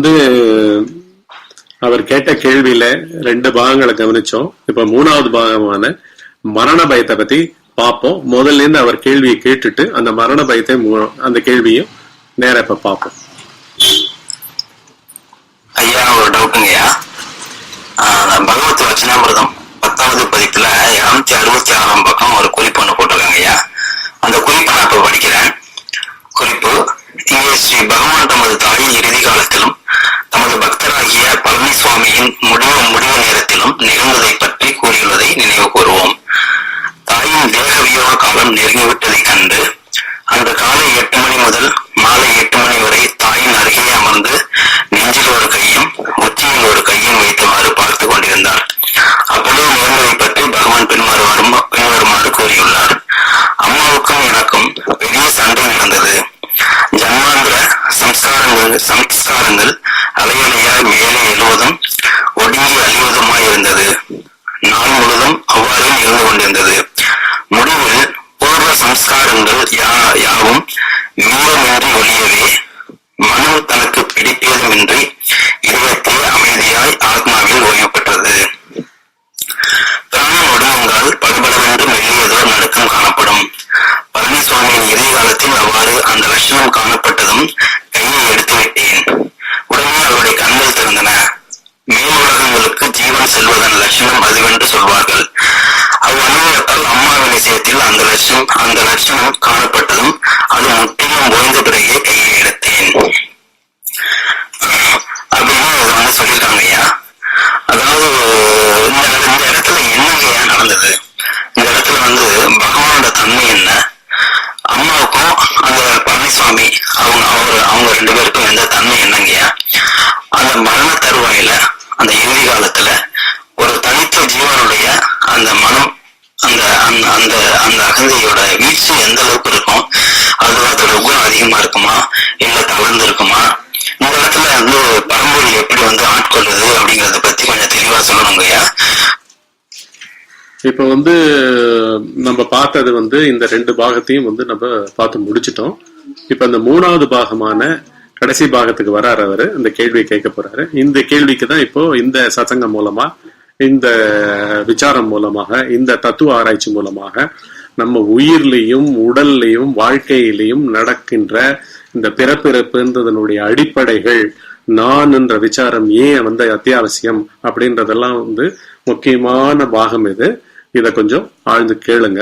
வந்து அவர் கேட்ட கேள்வியில ரெண்டு பாகங்களை கவனிச்சோம். இப்ப மூணாவது பாகமான மரண பயத்தை பத்தி பார்ப்போம். முதல்ல இருந்து அவர் கேள்வியை கேட்டுட்டு அந்த மரண பயத்தை அந்த கேள்வியும் நேர இப்ப பார்ப்போம். ஐயா ஒரு டவுட்டுங்கய்யா. ஆஹ் பகவத் வச்சனாமிரதம் பத்தாவது பதிப்புல இருநூத்தி அறுபத்தி ஆறாம் பக்கம் ஒரு குறிப்பு ஒன்று போட்டிருக்காங்க ஐயா அந்த குறிப்பை நான் இப்ப படிக்கிறேன். குறிப்பு இங்கே ஸ்ரீ பகவான் தமது தாயின் இறுதி காலத்திலும் தமது பக்தராகிய பழனிசுவாமியின் முடிவு முடிவு நேரத்திலும் நிகழ்ந்ததை பற்றி கூறியுள்ளதை நினைவு கூறுவோம். தாயின் தேக வியோக காலம் நெருங்கிவிட்டதைக் கண்டு அன்று காலை எட்டு மணி முதல் மாலை எட்டு மணி வரை தாயின் அருகே அமர்ந்து நெஞ்சில் ஒரு கையும் உச்சியில் ஒரு கையும் வைத்தவாறு பார்த்து கொண்டிருந்தார். அப்பொழுது நேர்ந்ததை பற்றி பகவான் பின்வருமாறு பின்வருமாறு கூறியுள்ளார். அம்மாவுக்கும் எனக்கும் பெரிய சண்டை நடந்தது. ஜன்மாந்திர சம்ஸ்காரங்கள் சம்ஸ்காரங்கள் அலையலையாய் மேலே எழுவதும் ஒடுங்கி அழிவதுமாய் இருந்தது. நாள் முழுதும் அவ்வாறே இருந்து கொண்டிருந்தது. முடிவில் பூர்வ சம்ஸ்காரங்கள் யா- யாவும் மீளமின்றி ஒழியவே மனம் தனக்கு பிடிப்பதுமின்றி இதயத்தே அமைதியாய் ஆத்மாவில் ஓய்வு பெற்றது. பிராணம் ஒடுங்குங்கால் படுபடவென்று மெல்லியதோர் நடுக்கம் காணப்படும். பழனிசுவாமியின் இறுதி அவ்வாறு அந்த லட்சணம் காணப்பட்டதும் கையை எடுத்து விட்டேன். உடனே அவருடைய கண்கள் திறந்தன. மேல் உலகங்களுக்கு ஜீவன் செல்வதன் லட்சணம் அதுவென்று சொல்வார்கள். அவ்வனுபவத்தால் அம்மாவின் விஷயத்தில் அந்த லட்சம் அந்த லட்சணம் காணப்பட்டதும் அது முற்றிலும் ஓய்ந்த பிறகே கையை எடுத்தேன் அப்படின்னு இது வந்து சொல்லியிருக்காங்க ஐயா அதாவது இந்த இந்த இடத்துல என்னங்க ஐயா நடந்தது இந்த இடத்துல வந்து பகவானோட தன்மை என்ன அம்மாவுக்கும் அந்த பழனிசுவாமி அவங்க அவர் அவங்க ரெண்டு பேருக்கும் எந்த தன்மை என்னங்கய்யா அந்த மரண தருவாயில அந்த இறுதி காலத்துல ஒரு தனித்த ஜீவனுடைய அந்த மனம் அந்த அந்த அந்த அந்த அகந்தையோட வீழ்ச்சி எந்த அளவுக்கு இருக்கும் அது அதோட குணம் அதிகமா இருக்குமா இல்ல தளர்ந்து இருக்குமா இந்த இடத்துல வந்து பரம்பொருள் எப்படி வந்து ஆட்கொள்ளுது அப்படிங்கறத பத்தி கொஞ்சம் தெளிவா சொல்லணுங்கய்யா இப்ப வந்து நம்ம பார்த்தது வந்து இந்த ரெண்டு பாகத்தையும் வந்து நம்ம பார்த்து முடிச்சிட்டோம். இப்ப இந்த மூணாவது பாகமான கடைசி பாகத்துக்கு வராரு அவரு. இந்த கேள்வியை கேட்க போறாரு. இந்த கேள்விக்கு தான் இப்போ இந்த சசங்கம் மூலமா இந்த விசாரம் மூலமாக இந்த தத்துவ ஆராய்ச்சி மூலமாக நம்ம உயிர்லையும் உடல்லையும் வாழ்க்கையிலையும் நடக்கின்ற இந்த பிறப்பிறப்புன்றதனுடைய அடிப்படைகள் நான் என்ற விசாரம் ஏன் வந்து அத்தியாவசியம் அப்படின்றதெல்லாம் வந்து முக்கியமான பாகம் இது. இத கொஞ்சம் ஆழ்ந்து கேளுங்க.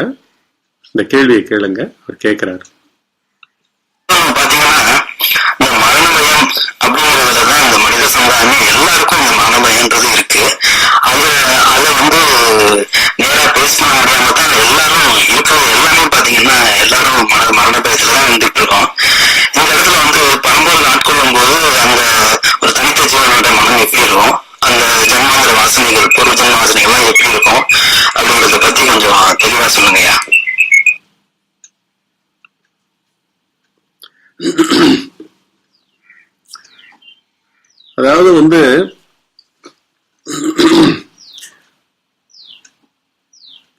இந்த கேள்வியை கேளுங்க. அவர் கேட்கிறாரு. பாத்தீங்கன்னா இந்த அப்படிங்கறதுலதான் இந்த மனித சமுதாயமே எல்லாருக்கும் இந்த இருக்கு. அது அதை வந்து நேரா பேசினா முடியாம தான் எல்லாரும் இருக்கிறது எல்லாமே பாத்தீங்கன்னா எல்லாரும் மரண மரண பயத்துல தான் இருந்துட்டு இருக்கோம் இந்த இடத்துல வந்து பரம்பொருள் ஆட்கொள்ளும் போது அந்த ஒரு தனித்த ஜீவனோட மனம் எப்படி இருக்கும் அந்த ஜன்மாந்திர வாசனைகள் பூர்வ ஜன்ம வாசனைகள் எல்லாம் எப்படி இருக்கும் அப்படிங்கறத பத்தி கொஞ்சம் தெளிவா சொல்லுங்கய்யா அதாவது வந்து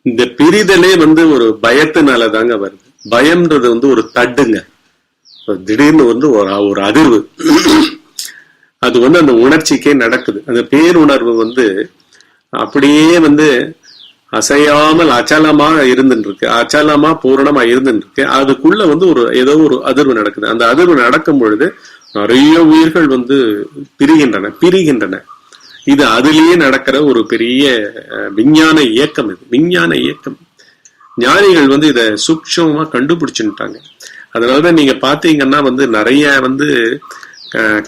இந்த பிரிதலே வந்து ஒரு பயத்தினால தாங்க வருது. பயம்ன்றது வந்து ஒரு தட்டுங்க. திடீர்னு வந்து ஒரு ஒரு அதிர்வு. அது வந்து அந்த உணர்ச்சிக்கே நடக்குது. அந்த பேருணர்வு வந்து அப்படியே வந்து அசையாமல் அச்சலமா இருந்துருக்கு அச்சலமா பூரணமா இருந்துருக்கு அதுக்குள்ள வந்து ஒரு ஏதோ ஒரு அதிர்வு நடக்குது. அந்த அதிர்வு நடக்கும் பொழுது நிறைய உயிர்கள் வந்து பிரிகின்றன பிரிகின்றன. இது அதிலேயே நடக்கிற ஒரு பெரிய விஞ்ஞான இயக்கம் இது விஞ்ஞான இயக்கம். ஞானிகள் வந்து இத சூக்ஷமா கண்டுபிடிச்சுட்டாங்க. அதனாலதான் நீங்க பாத்தீங்கன்னா வந்து நிறைய வந்து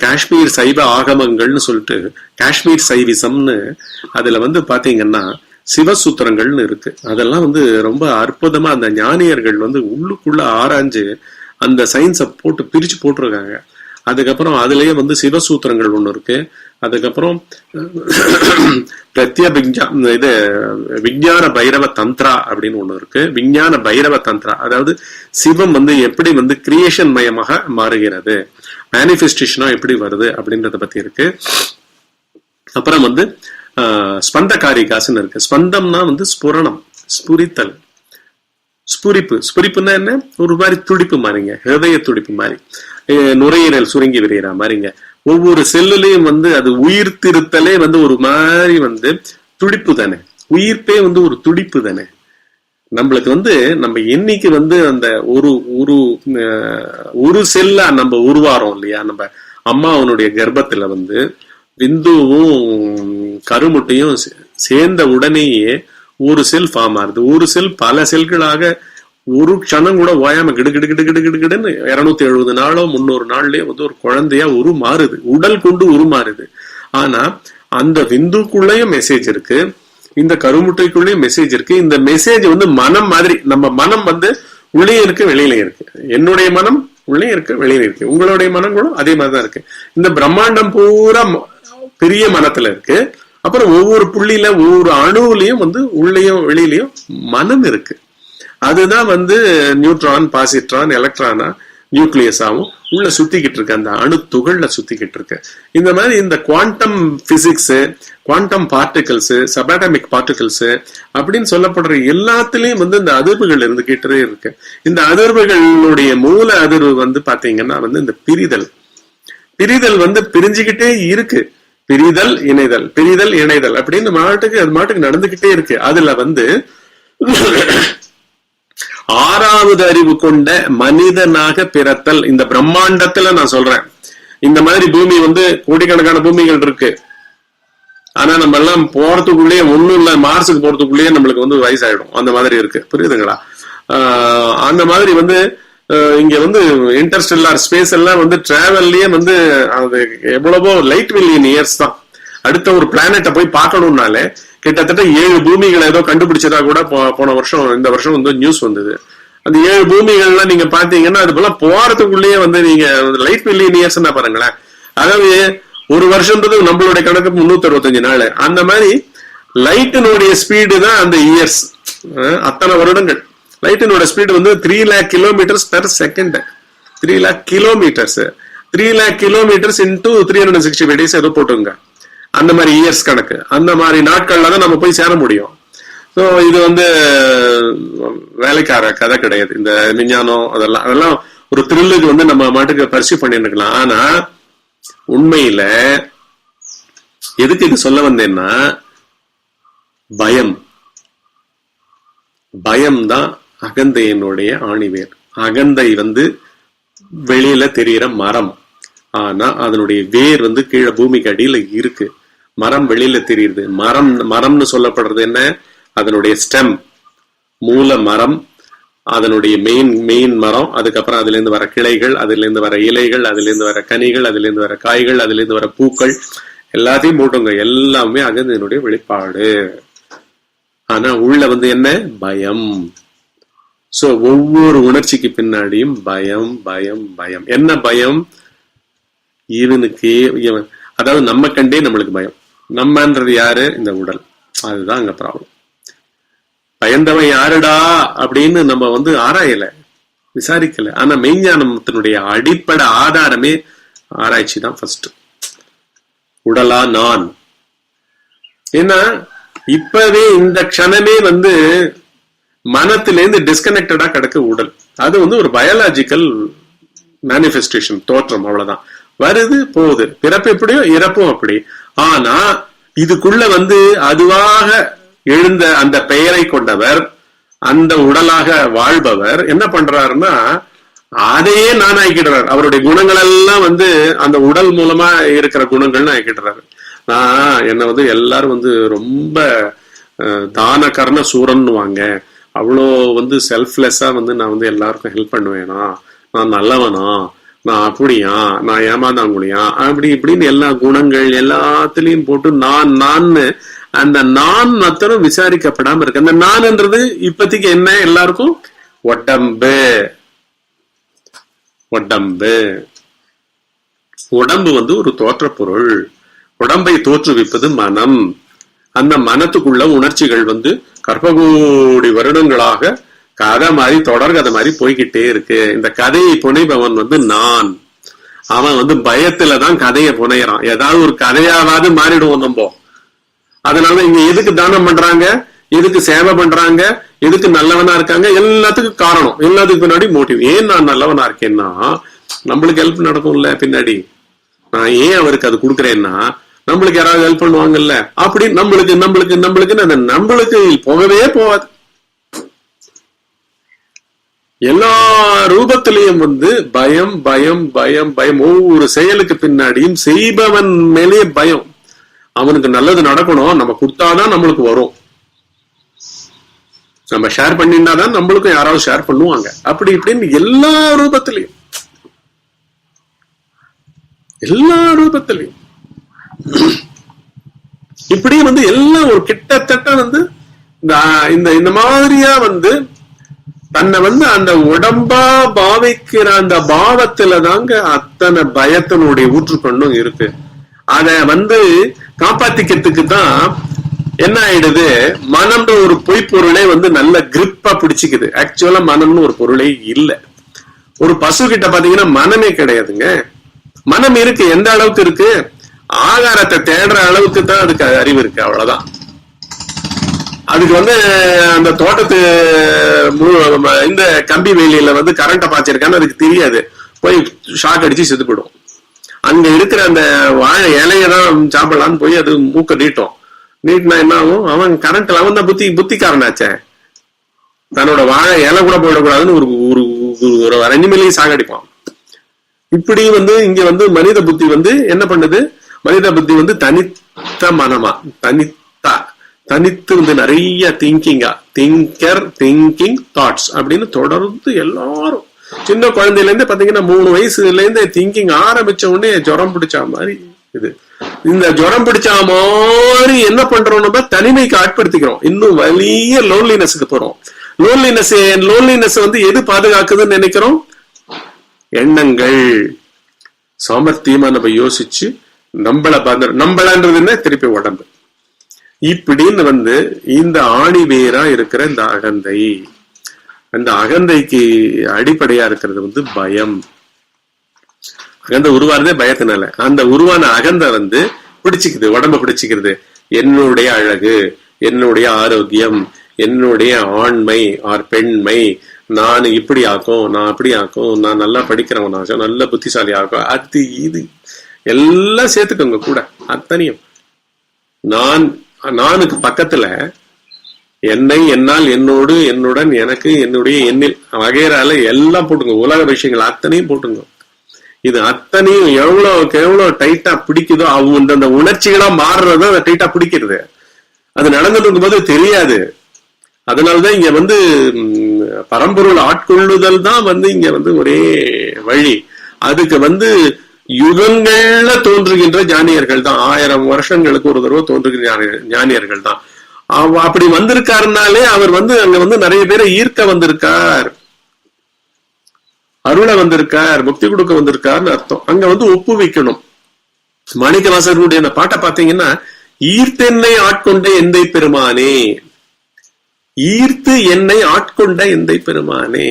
காஷ்மீர் சைவ ஆகமங்கள்னு சொல்லிட்டு காஷ்மீர் சைவிசம்னு அதுல வந்து பாத்தீங்கன்னா சிவசூத்திரங்கள்னு இருக்கு. அதெல்லாம் வந்து ரொம்ப அற்புதமா அந்த ஞானியர்கள் வந்து உள்ளுக்குள்ள ஆராய்ஞ்சு அந்த சயின்ஸை போட்டு பிரிச்சு போட்டிருக்காங்க. அதுக்கப்புறம் அதுலயே வந்து சிவசூத்திரங்கள் ஒண்ணு இருக்கு. அதுக்கப்புறம் பிரத்யபிஞ்சா இது விஞ்ஞான பைரவ தந்திரா அப்படின்னு ஒன்று இருக்கு. விஞ்ஞான பைரவ தந்திரா அதாவது சிவம் வந்து எப்படி வந்து கிரியேஷன் மயமாக மாறுகிறது மேனிஃபெஸ்டேஷனா எப்படி வருது அப்படின்றத பத்தி இருக்கு. அப்புறம் வந்து ஆஹ், ஸ்பந்த காரிகாசுன்னு இருக்கு. ஸ்பந்தம்னா வந்து ஸ்புரணம் ஸ்புரித்தல் ஸ்புரிப்பு. ஸ்புரிப்புன்னா என்ன? ஒரு மாதிரி துடிப்பு மாதிரிங்க ஹிருதய துடிப்பு மாதிரி. நுரையீரல் சுருங்கி விரிகிற மாதிரிங்க. ஒவ்வொரு செல்லுலயும் வந்து அது உயிர் திருத்தலே வந்து ஒரு மாதிரி வந்து துடிப்பு தானே. உயிர்ப்பே வந்து ஒரு துடிப்பு தானே. நம்மளுக்கு வந்து நம்ம என்னைக்கு வந்து அந்த ஒரு ஒரு ஒரு செல்லா நம்ம உருவாரோம் இல்லையா? நம்ம அம்மாவனுடைய கர்ப்பத்துல வந்து விந்துவும் கருமுட்டையும் சேர்ந்த உடனேயே ஒரு செல் ஃபார்ம் ஆகுது. ஒரு செல் பல செல்களாக ஒரு க்ஷணம் கூட ஓயாம கிடு கிடு கிடு கிடு கிடு கிடுன்னு இருநூத்தி எழுபது நாளோ முன்னூறு நாள்லயே வந்து ஒரு குழந்தையா உருமாறுது. உடல் கொண்டு உருமாறுது. ஆனா அந்த விந்துக்குள்ளேயும் மெசேஜ் இருக்கு. இந்த கருமுட்டைக்குள்ளேயும் மெசேஜ் இருக்கு. இந்த மெசேஜ் வந்து மனம் மாதிரி நம்ம மனம் வந்து உள்ளே இருக்கு வெளியில இருக்கு. என்னுடைய மனம் உள்ளே இருக்கு வெளியில இருக்கு. உங்களுடைய மனம் கூட அதே மாதிரிதான் இருக்கு. இந்த பிரம்மாண்டம் பூரா பெரிய மனத்துல இருக்கு. அப்புறம் ஒவ்வொரு புள்ளியில ஒவ்வொரு அணுவுலயும் வந்து உள்ளேயும் வெளியிலயும் மனம் இருக்கு. அதுதான் வந்து நியூட்ரான் பாசிட்ரான் எலக்ட்ரானா நியூக்ளியஸாவும் உள்ள சுத்திக்கிட்டு இருக்கு. அந்த அணு துகள்ல சுத்திக்கிட்டு இருக்கு. இந்த மாதிரி இந்த quantum physics quantum particles subatomic particles அப்படின்னு சொல்லப்படுற எல்லாத்துலயும் வந்து இந்த அதிர்வுகள் இருந்துகிட்டே இருக்கு. இந்த அதிர்வுகளுடைய மூல அதிர்வு வந்து பாத்தீங்கன்னா வந்து இந்த பிரிதல். பிரிதல் வந்து பிரிஞ்சுக்கிட்டே இருக்கு. பிரிதல் இணைதல். பிரிதல் இணைதல் அப்படின்னு மாட்டுக்கு அது மாட்டுக்கு நடந்துகிட்டே இருக்கு. அதுல வந்து ஆறாவது அறிவு கொண்ட மனிதனாக பிறத்தல். இந்த பிரம்மாண்டத்துல நான் சொல்றேன். இந்த மாதிரி பூமி வந்து கோடிக்கணக்கான பூமிகள் இருக்கு. ஆனா நம்ம எல்லாம் போறதுக்குள்ளேயே ஒண்ணும் இல்ல மார்ஸுக்கு போறதுக்குள்ளேயே நம்மளுக்கு வந்து வயசாயிடும். அந்த மாதிரி இருக்கு. புரியுதுங்களா? ஆஹ் அந்த மாதிரி வந்து இங்க வந்து இன்டர்ஸ்டெல்லார் ஸ்பேஸ் எல்லாம் வந்து டிராவல்லயே வந்து அது எவ்வளவோ லைட் மில்லியன் இயர்ஸ் தான். அடுத்த ஒரு பிளானட்டை போய் பார்க்கணும்னாலே கிட்டத்தட்ட ஏழு பூமிகளை ஏதோ கண்டுபிடிச்சதா கூட போ- போன வருஷம் இந்த வருஷம் வந்து நியூஸ் வந்தது. அந்த ஏழு பூமிகள்லாம் நீங்க பாத்தீங்கன்னா அது போல போறதுக்குள்ளேயே வந்து நீங்க லைட் மில்லியன் பாருங்களேன். அதாவது ஒரு வருஷம்ன்றது நம்மளுடைய கணக்கு முன்னூத்தி அறுபத்தஞ்சு நாள். அந்த மாதிரி லைட்டினுடைய ஸ்பீடு தான் அந்த இயர்ஸ் அத்தனை வருடங்கள். லைட்டினோட ஸ்பீடு வந்து three lakh kilometres per second three lakh kilometres three lakh kilometres into three hundred sixty five days ஏதோ போட்டுங்க அந்த மாதிரி இயர்ஸ் கணக்கு. அந்த மாதிரி நாட்கள்ல தான் நம்ம போய் சேர முடியும். ஸோ இது வந்து வேலைக்கார கதை கிடையாது. இந்த விஞ்ஞானம் அதெல்லாம் அதெல்லாம் ஒரு த்ரில்லுக்கு வந்து நம்ம மாட்டுக்கு பரிசு பண்ணிருக்கலாம் ஆனா உண்மையில எதுக்கு இது சொல்ல வந்தேன்னா பயம். பயம்தான் அகந்தையினுடைய ஆணிவேர். அகந்தை வந்து வெளியில தெரியிற மரம். ஆனா அதனுடைய வேர் வந்து கீழே பூமிக்கு அடியில இருக்கு. மரம் வெளியில தெரியுது. மரம் மரம்னு சொல்லப்படுறது என்ன? அதனுடைய ஸ்டெம் மூல மரம் அதனுடைய மெயின் மெயின் மரம் அதுக்கப்புறம் அதுல இருந்து வர கிளைகள் அதுல இருந்து வர இலைகள் அதுல இருந்து வர கனிகள் அதுல இருந்து வர காய்கள் அதுல இருந்து வர பூக்கள் எல்லாத்தையும் போட்டுங்க. எல்லாமே அகந்தையினுடைய வெளிப்பாடு. ஆனா உள்ள வந்து என்ன? பயம். சோ ஒவ்வொரு உணர்ச்சிக்கு பின்னாடியும் பயம் பயம் பயம். என்ன பயம்? இவனுக்கு இவன் அதாவது நம்ம கண்டே நம்மளுக்கு பயம். நம்மன்றது யாரு? இந்த உடல். அதுதான் அங்க ப்ராப்ளம் பயந்தவன் யாருடா? அப்படின்னு நம்ம வந்து ஆராயல. விசாரிக்கல. ஆனா மெய்ஞானத்தினுடைய அடிப்படை ஆதாரமே ஆராய்ச்சி தான் ஃபர்ஸ்ட் உடலா நான்? ஏன்னா இப்பவே இந்த க்ஷணமே வந்து மனத்திலேருந்து டிஸ்கனெக்டடா கிடக்கு உடல். அது வந்து ஒரு பயாலாஜிக்கல் மேனிஃபெஸ்டேஷன் தோற்றம் அவ்வளவுதான். வருது போகுது. பிறப்பு எப்படியோ இறப்பும் அப்படி. ஆனா இதுக்குள்ள வந்து அதுவாக எழுந்த அந்த பெயரை கொண்டவர் அந்த உடலாக வாழ்பவர் என்ன பண்றாருன்னா அதையே நான் ஆக்கிடுறாரு. அவருடைய குணங்கள் எல்லாம் வந்து அந்த உடல் மூலமா இருக்கிற குணங்கள்னு ஆக்கிடுறாரு. நான் என்ன வந்து எல்லாரும் வந்து ரொம்ப அஹ், தான கர்ண சூரன்னுவாங்க. அவ்வளோ வந்து செல்ஃப்லெஸ்ஸா வந்து நான் வந்து எல்லாருக்கும் ஹெல்ப் பண்ணுவேனா? நான் நல்லவனா? நான் அப்படியா? நான் ஏமாந்தாங்குழியா அப்படி இப்படின்னு எல்லா குணங்கள் எல்லாத்துலயும் போட்டு நான் நான்னு அந்த நான் மத்தனும் விசாரிக்கப்படாம இருக்கு. அந்த நான்ன்றது இப்பத்திக்கு என்ன எல்லாருக்கும்? உடம்பு. உடம்பு. உடம்பு வந்து ஒரு தோற்ற பொருள் உடம்பை தோற்றுவிப்பது மனம். அந்த மனத்துக்குள்ள உணர்ச்சிகள் வந்து கர்ப்பகோடி வருடங்களாக கதை மாதிரி தொடர் கதை மாதிரி போய்கிட்டே இருக்கு. இந்த கதையை புனைபவன் வந்து நான். அவன் வந்து பயத்துல தான் கதையை புனையறான். ஏதாவது ஒரு கதையாவது மாறிடுவோம் நம்ம. அதனால இங்க எதுக்கு தானம் பண்றாங்க? எதுக்கு சேவை பண்றாங்க? எதுக்கு நல்லவனா இருக்காங்க? எல்லாத்துக்கும் காரணம். எல்லாத்துக்கு பின்னாடி மோட்டிவ் ஏன் நான் நல்லவனா இருக்கேன்னா நம்மளுக்கு ஹெல்ப் நடக்கும்ல பின்னாடி. நான் ஏன் அவருக்கு அது கொடுக்குறேன்னா நம்மளுக்கு யாராவது ஹெல்ப் பண்ணுவாங்கல்ல. அப்படி நம்மளுக்கு நம்மளுக்கு நம்மளுக்கு நம்மளுக்கு போகவே போகாது. எல்லா ரூபத்திலையும் வந்து பயம் பயம் பயம் பயம். ஒவ்வொரு செயலுக்கு பின்னாடியும் செய்பவன் மேலே பயம். அவனுக்கு நல்லது நடக்கணும். நம்ம கொடுத்தாதான் நம்மளுக்கு வரும். நம்ம ஷேர் பண்ணினாதான் நம்மளுக்கும் யாராவது ஷேர் பண்ணுவாங்க. அப்படி இப்படின்னு எல்லா ரூபத்திலையும். எல்லா ரூபத்திலையும். இப்படி வந்து எல்லாம் ஒரு கிட்டத்தட்ட வந்து இந்த இந்த இந்த மாதிரியா வந்து தன்னை வந்து அந்த உடம்பா பாவிக்கிற அந்த பாவத்துல தாங்க அத்தனை பயத்தினுடைய ஊற்றுக்கண்ணும் இருக்கு. அத வந்து காப்பாத்திக்கிறதுக்கு தான் என்ன ஆயிடுது? மனம்ன்ற ஒரு பொய்ப்பொருளே வந்து நல்ல கிரிப்பா பிடிச்சிக்குது. ஆக்சுவலா மனம்னு ஒரு பொருளே இல்ல. ஒரு பசு கிட்ட பாத்தீங்கன்னா மனமே கிடையாதுங்க. மனம் இருக்கு. எந்த அளவுக்கு இருக்கு? ஆகாரத்தை தேடுற அளவுக்கு தான் அதுக்கு அறிவு இருக்கு. அவ்வளவுதான். அதுக்கு வந்து அந்த தோட்டத்து இந்த கம்பி வேலியில வந்து கரண்ட்டை பாய்ச்சிருக்கான்னு அதுக்கு தெரியாது. போய் ஷாக் அடிச்சு செத்து போயிடும். அங்க இருக்கிற அந்த வாழை இலைய தான் சாப்பிடலாம்னு போய் அது மூக்க நீட்டும். நீட்டினா என்ன ஆகும்? அவன் கரண்ட்ல அவன் தான் புத்தி புத்திக்காரனாச்சே. தன்னோட வாழை இலை கூட போயிடக்கூடாதுன்னு ஒரு ஒரு ஒரு- ஒரு சாகடிப்பான் இப்படி வந்து இங்க வந்து மனித புத்தி வந்து என்ன பண்ணுது? மனித புத்தி வந்து தனித்த மனமா தனி தனித்து வந்து நிறைய திங்கிங்கா திங்கர் திங்கிங் தாட்ஸ் அப்படின்னு தொடர்ந்து எல்லாரும் சின்ன குழந்தையில இருந்து பாத்தீங்கன்னா மூணு வயசுல இருந்து திங்கிங் ஆரம்பிச்ச உடனே ஜுரம் பிடிச்ச மாதிரி இது. இந்த ஜுரம் பிடிச்ச மாதிரி என்ன பண்றோம் நம்ம? தனிமைக்கு ஆட்படுத்திக்கிறோம். இன்னும் வலிய லோன்லினஸ்க்கு போறோம். லோன்லினஸ் லோன்லினஸ் வந்து எது பாதுகாக்குதுன்னு நினைக்கிறோம்? எண்ணங்கள். சாமர்த்தியமா நம்ம யோசிச்சு நம்மள பந்த நம்மளன்றது என்ன? திருப்பி உடம்பு. இப்படின்னு வந்து இந்த ஆணி வேரா இருக்கிற இந்த அகந்தை. அந்த அகந்தைக்கு அடிப்படையா இருக்கிறது வந்து பயம். அகந்தை உருவானதே பயத்தினால. அந்த உருவான அகந்தை வந்து பிடிச்சிக்குது உடம்ப பிடிச்சிக்கிறது என்னுடைய அழகு என்னுடைய ஆரோக்கியம் என்னுடைய ஆண்மை ஆர் பெண்மை. நான் இப்படி ஆக்கும் நான் அப்படி ஆக்கும் நான் நல்லா படிக்கிறவன் ஆகும் நல்ல புத்திசாலி ஆகும் அது இது. எல்லாம் சேர்த்துக்கோங்க கூட அத்தனையும். நான் நானுக்கு பக்கத்துல என்னை என்னால் என்னோடு என்னுடன் எனக்கு என்னுடைய எண்ணில் வகையறால எல்லாம் போட்டுங்க. உலக விஷயங்கள் அத்தனையும் போட்டுங்க. இது அத்தனையும் எவ்வளவுக்கு எவ்வளவு டைட்டா பிடிக்குதோ அவங்க அந்த உணர்ச்சிகளா மாறுறது அதை டைட்டா பிடிக்கிறது. அது நடந்துட்டு இருக்கும்போது தெரியாது. அதனாலதான் இங்க வந்து பரம்பொருள் ஆட்கொள்ளுதல் தான் வந்து இங்க வந்து ஒரே வழி. அதுக்கு வந்து யுகங்கள்ல தோன்றுகின்ற ஞானியர்கள் தான். ஆயிரம் வருஷங்களுக்கு ஒரு தடவை தோன்றுகிற ஞானியர்கள் தான். அப்படி வந்திருக்காருனாலே அவர் வந்து அங்க வந்து நிறைய பேரை ஈர்க்க வந்திருக்கார். அருளை வந்திருக்கார் முக்தி கொடுக்க வந்திருக்காருன்னு அர்த்தம். அங்க வந்து ஒப்பு வைக்கணும். அந்த பாட்டை பாத்தீங்கன்னா ஈர்த்தென்னை ஆட்கொண்ட எந்தை பெருமானே ஈர்த்து என்னை ஆட்கொண்ட எந்தை பெருமானே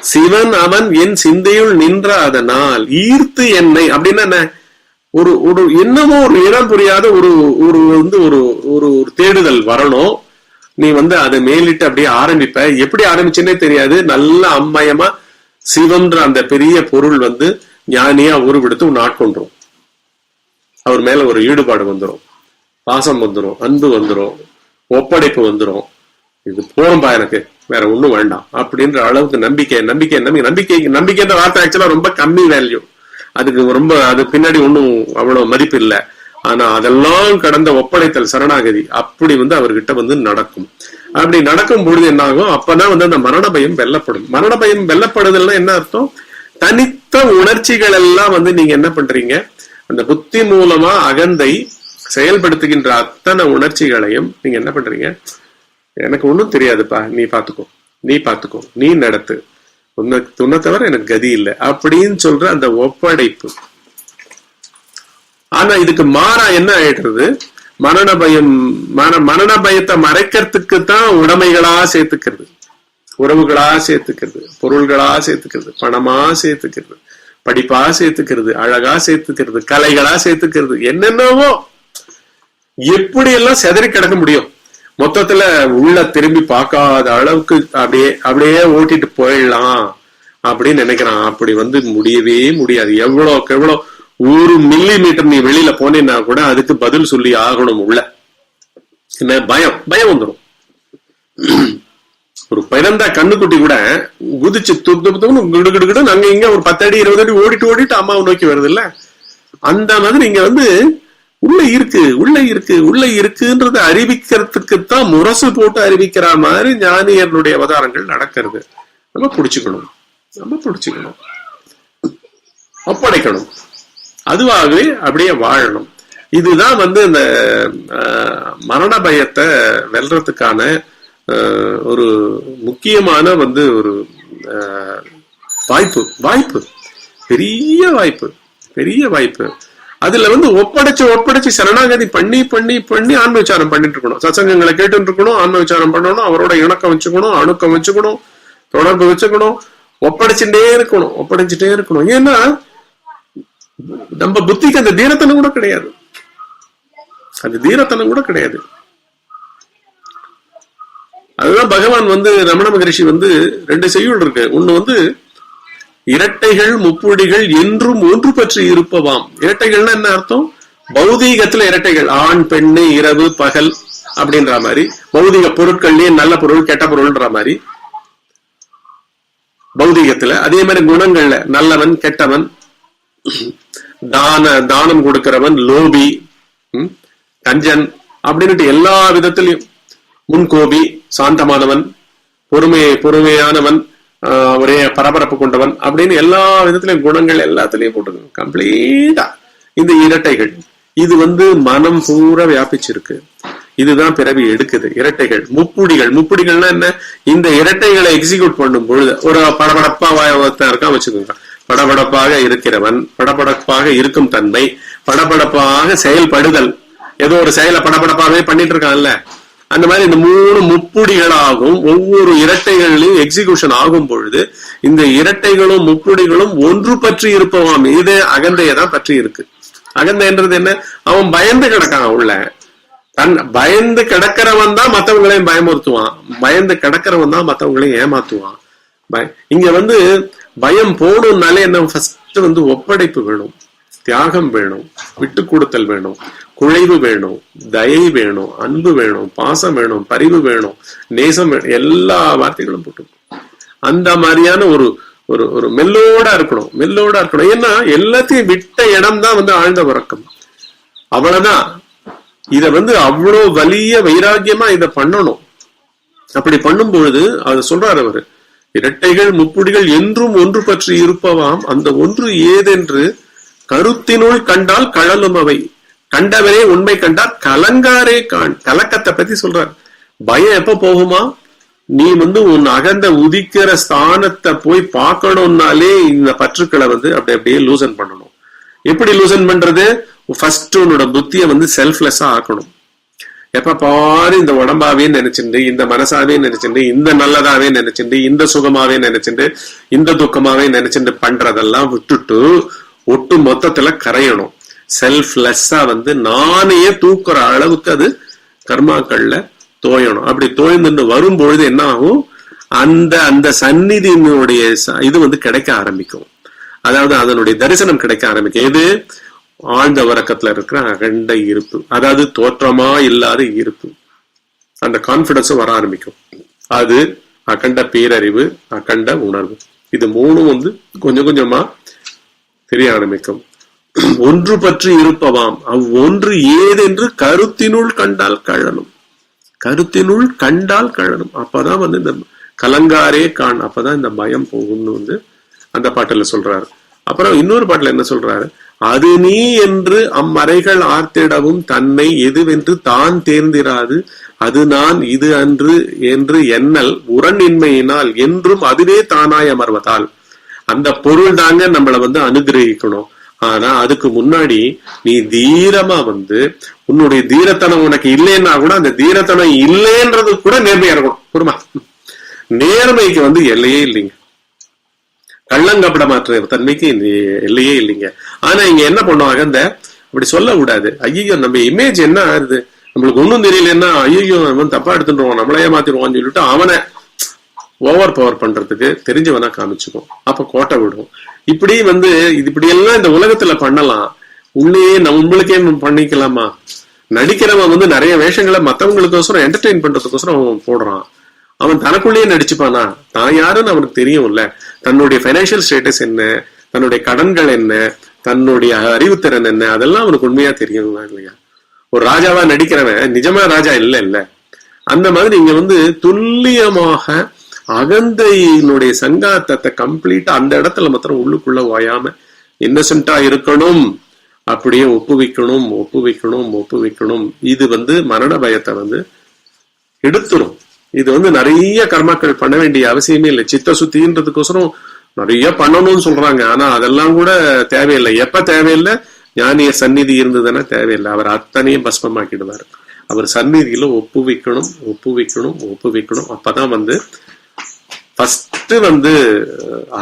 சிவன் அவன் என் சிந்தையுள் நின்ற அதனால் ஈர்த்து என்னை. அப்படின்னா என்ன? ஒரு ஒரு என்னமோ ஒரு இடம் புரியாத ஒரு ஒரு வந்து ஒரு ஒரு ஒரு தேடுதல் வரணும். நீ வந்து அதை மேலிட்டு அப்படியே ஆரம்பிப்ப. எப்படி ஆரம்பிச்சுன்னே தெரியாது. நல்ல அம்மயமா சிவன்ற அந்த பெரிய பொருள் வந்து ஞானியா உருவெடுத்து உன்னை ஆட்கொண்டுரும். அவர் மேல ஒரு ஈடுபாடு வந்துரும். பாசம் வந்துரும். அன்பு வந்துரும். ஒப்படைப்பு வந்துரும். இது போறம்பா எனக்கு. வேற ஒண்ணும் வேண்டாம் அப்படின்ற அளவுக்கு நம்பிக்கை நம்பிக்கை நம்பிக்கை நம்பிக்கை நம்பிக்கைன்ற வார்த்தை ஆக்சுவலா ரொம்ப கம்மி வேல்யூ அதுக்கு ரொம்ப அது பின்னாடி ஒண்ணும் அவ்வளவு மதிப்பு இல்லை. ஆனா அதெல்லாம் கடந்த ஒப்படைத்தல் சரணாகதி அப்படி வந்து அவர்கிட்ட வந்து நடக்கும். அப்படி நடக்கும் பொழுது என்ன ஆகும் அப்பதான் வந்து அந்த மரண பயம் வெல்லப்படும். மரண பயம் வெல்லப்படுதல்னா என்ன அர்த்தம்? தனித்த உணர்ச்சிகள் எல்லாம் வந்து நீங்க என்ன பண்றீங்க? அந்த புத்தி மூலமா அகந்தை செயல்படுத்துகின்ற அத்தனை உணர்ச்சிகளையும் நீங்க என்ன பண்றீங்க? எனக்கு ஒண்ணும் தெரியாதுப்பா. நீ பாத்துக்கோ. நீ பாத்துக்கோ. நீ நடத்து. உன்னை உன்னை தவிர எனக்கு கதி இல்லை. அப்படின்னு சொல்ற அந்த ஒப்படைப்பு. ஆனா இதுக்கு மாறா என்ன ஆயிடுறது? மரண பயம் மன மரண பயத்தை மறைக்கிறதுக்கு தான் உடைமைகளா சேர்த்துக்கிறது. உறவுகளா சேர்த்துக்கிறது. பொருள்களா சேர்த்துக்கிறது. பணமா சேர்த்துக்கிறது. படிப்பா சேர்த்துக்கிறது. அழகா சேர்த்துக்கிறது. கலைகளா சேர்த்துக்கிறது. என்னென்னவோ. எப்படி எல்லாம் செதறி கிடக்க முடியும்? மொத்தத்துல உள்ள திரும்பி பார்க்காத அளவுக்கு அப்படியே அப்படியே ஓட்டிட்டு போயிடலாம் அப்படின்னு நினைக்கிறான். அப்படி வந்து முடியவே முடியாது. எவ்வளவுக்கு எவ்வளோ ஒரு மில்லி மீட்டர் நீ வெளியில போனேன்னா கூட அதுக்கு பதில் சொல்லி ஆகணும் உள்ள. என்ன பயம் பயம் வந்துடும் ஒரு பிறந்த கண்ணுக்குட்டி கூட குதிச்சு துப்பு துப்பு துப்புன்னு அங்க இங்க ஒரு பத்து அடி இருபது அடி ஓடிட்டு ஓடிட்டு அம்மாவை நோக்கி வருது இல்ல? அந்த மாதிரி இங்க வந்து உள்ள இருக்கு உள்ள இருக்கு உள்ள இருக்குன்றதை அறிவிக்கிறதுக்குத்தான் முரசு போட்டு அறிவிக்கிற மாதிரி ஞானியர்களுடைய அவதாரங்கள் நடக்கிறது. நம்ம பிடிச்சுக்கணும். நம்ம பிடிச்சுக்கணும். ஒப்படைக்கணும். அதுவாகவே அப்படியே வாழணும். இதுதான் வந்து இந்த மரண பயத்தை வெல்றதுக்கான ஒரு முக்கியமான வந்து ஒரு அஹ், வாய்ப்பு. வாய்ப்பு. பெரிய வாய்ப்பு. பெரிய வாய்ப்பு. அதுல வந்து ஒப்படைச்சு ஒப்படைச்சு சரணாகதி பண்ணி பண்ணி பண்ணி ஆன்ம விசாரம் பண்ணிட்டு இருக்கணும் சசங்கங்களை கேட்டு இருக்கணும் ஆன்ம விசாரம் பண்ணணும் அவரோட இணக்கம் வச்சுக்கணும் அணுக்கம் வச்சுக்கணும் தொடர்பு வச்சுக்கணும் ஒப்படைச்சுட்டே இருக்கணும் ஒப்படைச்சுட்டே இருக்கணும். ஏன்னா நம்ம புத்திக்கு அந்த தீரத்தனம் கூட கிடையாது. அந்த தீரத்தனம் கூட கிடையாது. அதுதான் பகவான் வந்து ரமண மகரிஷி வந்து ரெண்டு செய்யுள் இருக்கு. ஒண்ணு வந்து இரட்டைகள் முப்புடிகள் என்றும் ஒன்று பற்றி இருப்பவாம். இரட்டைகள்னா என்ன அர்த்தம்? பௌதீகத்துல இரட்டைகள் ஆண் பெண்ணு இரவு பகல் அப்படின்ற மாதிரி. பௌதீக பொருட்கள்லயே நல்ல பொருள் கெட்ட பொருள்ன்ற மாதிரி. பௌதீகத்துல அதே மாதிரி குணங்கள்ல நல்லவன் கெட்டவன் தான தானம் கொடுக்கிறவன் லோபி கஞ்சன் அப்படின்னுட்டு எல்லா விதத்திலையும். முன்கோபி சாந்தமானவன் பொறுமை பொறுமையானவன் ஒரே பரபரப்பு கொண்டவன் அப்படின்னு எல்லா விதத்திலையும் குணங்கள் எல்லாத்துலயும் போட்டுக்கணும். கம்ப்ளீட்டா இந்த இரட்டைகள். இது வந்து மனம் பூரா வியாபிச்சிருக்கு. இதுதான் பிறவி எடுக்குது. இரட்டைகள். முப்புடிகள். முப்புடிகள்னா என்ன? இந்த இரட்டைகளை எக்ஸிக்யூட் பண்ணும் பொழுது ஒரு படபடப்பா வாய- ஒருத்தன் இருக்கான் வச்சுக்கோங்க. படபடப்பாக இருக்கிறவன் படபடப்பாக இருக்கும் தன்மை படபடப்பாக செயல்படுதல். ஏதோ ஒரு செயலை படபடப்பாவே பண்ணிட்டு இருக்கான்ல. அந்த மாதிரி இந்த மூணு முப்புடிகளாகும் ஒவ்வொரு இரட்டைகளிலும் எக்ஸிகியூஷன் ஆகும் பொழுது இந்த இரட்டைகளும் முப்புடிகளும் ஒன்று பற்றி இருப்பவாம். இது அகந்தையை தான் பற்றி இருக்கு. அகந்தைன்றது என்ன? அவன் பயந்து கிடக்கான் உள்ள. தன் பயந்து கிடக்கிறவன் தான் மத்தவங்களையும் பயமுறுத்துவான். பயந்து கிடக்கிறவன் தான் மத்தவங்களையும் ஏமாத்துவான். பய- இங்க வந்து பயம் போடும்னாலே என்ன? ஃபர்ஸ்ட் வந்து ஒப்படைப்பு வேணும் தியாகம் வேணும் விட்டு கொடுத்தல் வேணும் குழைவு வேணும் தயை வேணும் அன்பு வேணும் பாசம் வேணும் பரிவு வேணும் நேசம் வேணும் எல்லா வார்த்தைகளும் போட்டு அந்த மாதிரியான ஒரு ஒரு ஒரு மெல்லோடா இருக்கணும் மெல்லோடா இருக்கணும். ஏன்னா எல்லாத்தையும் விட்ட இடம் தான் வந்து ஆழ்ந்த உறக்கம். அவ்வளவுதான். இத வந்து அவ்வளவு வலிய வைராக்கியமா இத பண்ணணும். அப்படி பண்ணும் பொழுது அது சொல்றாரு அவரு இரட்டைகள் முப்புடிகள் என்றும் ஒன்று பற்றி இருப்பவாம் அந்த ஒன்று ஏதென்று கருத்தினுள் கண்டால் கழலும் அவை கண்டவரே உண்மை கண்டால் கலங்காரே காண். கலக்கத்தை பத்தி சொல்றார். பயம் எப்ப போகுமா? நீ வந்து உன் அகந்த உதிக்கிற ஸ்தானத்தை போய் பார்க்கணும்னாலே இந்த பற்றுக்களை வந்து அப்படி அப்படியே லூசன் பண்ணணும். எப்படி லூசன் பண்றது? ஃபர்ஸ்ட் உன்னோட புத்தியை வந்து செல்ஃப்லெஸ்ஸா ஆக்கணும். எப்ப பாரு இந்த உடம்பாவே நினைச்சுண்டு இந்த மனசாவே நினைச்சுண்டு இந்த நல்லதாவே நினைச்சுண்டு இந்த சுகமாவே நினைச்சுண்டு இந்த துக்கமாவே நினைச்சுண்டு பண்றதெல்லாம் விட்டுட்டு ஒட்டு மொத்தத்துல கரையணும். செல்ஃப்லெஸ்ஸா வந்து நானே தூக்குற அளவுக்கு அது கர்மாக்கள்ல தோயணும். அப்படி தோய்ந்துட்டு வரும்பொழுது என்ன ஆகும் அந்த அந்த சந்நிதியினுடைய ச- இது வந்து கிடைக்க ஆரம்பிக்கும். அதாவது அதனுடைய தரிசனம் கிடைக்க ஆரம்பிக்கும். இது ஆழ்ந்த உறக்கத்துல இருக்கிற அகண்ட இருப்பு. அதாவது தோற்றமா இல்லாத இருப்பு. அந்த கான்பிடன்ஸும் வர ஆரம்பிக்கும். அது அகண்ட பேரறிவு அகண்ட உணர்வு. இது மூணும் வந்து கொஞ்சம் கொஞ்சமா தெரிய ஆரம்பிக்கும் ஒன்று பற்றி இருப்பவாம். அவ்வொன்று ஏதென்று கருத்தினுள் கண்டால் கழனும் கருத்தினுள் கண்டால் கழணும் அப்பதான் வந்து இந்த கலங்காரே காண் அப்பதான் இந்த பயம் போகும்னு வந்து அந்த பாட்டுல சொல்றாரு. அப்புறம் இன்னொரு பாட்டுல என்ன சொல்றாரு? அது நீ என்று அம்மறைகள் ஆர்த்திடவும் தன்னை எதுவென்று தான் தேர்ந்திராது. அது நான் இது அன்று என்று எண்ணல் உரணின்மையினால் என்றும் அதுவே தானாய் அமர்வதால். அந்த பொருள் தாங்க நம்மளை வந்து அனுகிரகிக்கணும். ஆனா அதுக்கு முன்னாடி நீ தீரமா வந்து உன்னுடைய தீரத்தனம் உனக்கு இல்லைன்னா கூட அந்த தீரத்தனம் இல்லைன்றது கூட நேர்மையா இருக்கணும். புரியுமா? நேர்மைக்கு வந்து எல்லையே இல்லைங்க. கள்ளங்கப்படமாற்ற தன்மைக்கு இல்லையே எல்லையே இல்லைங்க. ஆனா இங்க என்ன பண்ணுவாங்க இந்த அப்படி சொல்ல கூடாது ஐயோ நம்ம இமேஜ் என்ன ஆகுது? நம்மளுக்கு ஒண்ணும் தெரியலன்னா ஐயோ அவன் தப்பா எடுத்துட்டுருவான் நம்மளையே ஏமாத்திடுவான்னு சொல்லிட்டு அவனை ஓவர் பவர் பண்றதுக்கு தெரிஞ்சவனா காமிச்சுக்கும். அப்ப கோட்டை விடும். இப்படி வந்து இது இப்படி எல்லாம் இந்த உலகத்துல பண்ணலாம். உள்ளேயே நம்மளுக்கே பண்ணிக்கலாமா? நடிக்கிறவன் வந்து நிறைய வேஷங்களை மத்தவங்களுக்கோசரம் என்டர்டெயின் பண்றதுக்கோசரம் அவன் போடுறான். அவன் தனக்குள்ளேயே நடிச்சுப்பானா? தான் யாருன்னு அவனுக்கு தெரியும்ல. தன்னுடைய பைனான்சியல் ஸ்டேட்டஸ் என்ன? தன்னுடைய கடன்கள் என்ன? தன்னுடைய அறிவுத்திறன் என்ன? அதெல்லாம் அவனுக்கு உண்மையா தெரியும் இல்லையா? ஒரு ராஜாவா நடிக்கிறவன் நிஜமா ராஜா இல்ல இல்ல. அந்த மாதிரி இங்க வந்து துல்லியமாக அகந்தையினுடைய சங்காத்தத்தை கம்ப்ளீட்டா அந்த இடத்துல மாத்திரம் உள்ளுக்குள்ள ஓயாம இன்னசென்டா இருக்கணும் அப்படியே ஒப்புவிக்கணும் ஒப்புவிக்கணும் ஒப்புவிக்கணும். இது வந்து மரண பயத்தை வந்து எடுத்துரும் இது வந்து நிறைய கர்மாக்கள் பண்ண வேண்டிய அவசியமே இல்லை. சித்த சுத்தின்றதுக்கோசரம் நிறைய பண்ணணும்னு சொல்றாங்க. ஆனா அதெல்லாம் கூட தேவையில்லை. எப்ப தேவையில்லை? ஞானிய சந்நிதி இருந்ததுன்னா தேவையில்லை. அவர் அத்தனையும் பஸ்மமாக்கிடுவார். அவர் சந்நிதியில ஒப்புவிக்கணும் ஒப்புவிக்கணும் ஒப்புவிக்கணும். அப்பதான் வந்து ஃபர்ஸ்ட் வந்து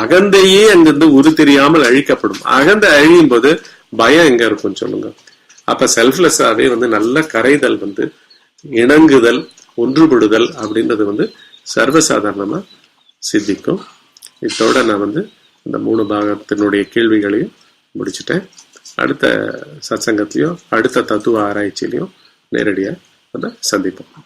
அகந்தையே அங்கிருந்து உரு தெரியாமல் அழிக்கப்படும். அகந்தை அழியும் போது பயம் எங்க இருக்கும் சொல்லுங்க. அப்ப செல்ஃப்லெஸ்ஸாவே வந்து நல்ல கரைதல் வந்து இணங்குதல் ஒன்றுபடுதல் அப்படின்றது வந்து சர்வசாதாரணமா சித்திக்கும். இதோட நான் வந்து இந்த மூணு பாகத்தினுடைய கேள்விகளையும் முடிச்சுட்டேன். அடுத்த சத்சங்கத்திலையும் அடுத்த தத்துவ ஆராய்ச்சியிலையும் நேரடியாக அதை சந்திப்போம்.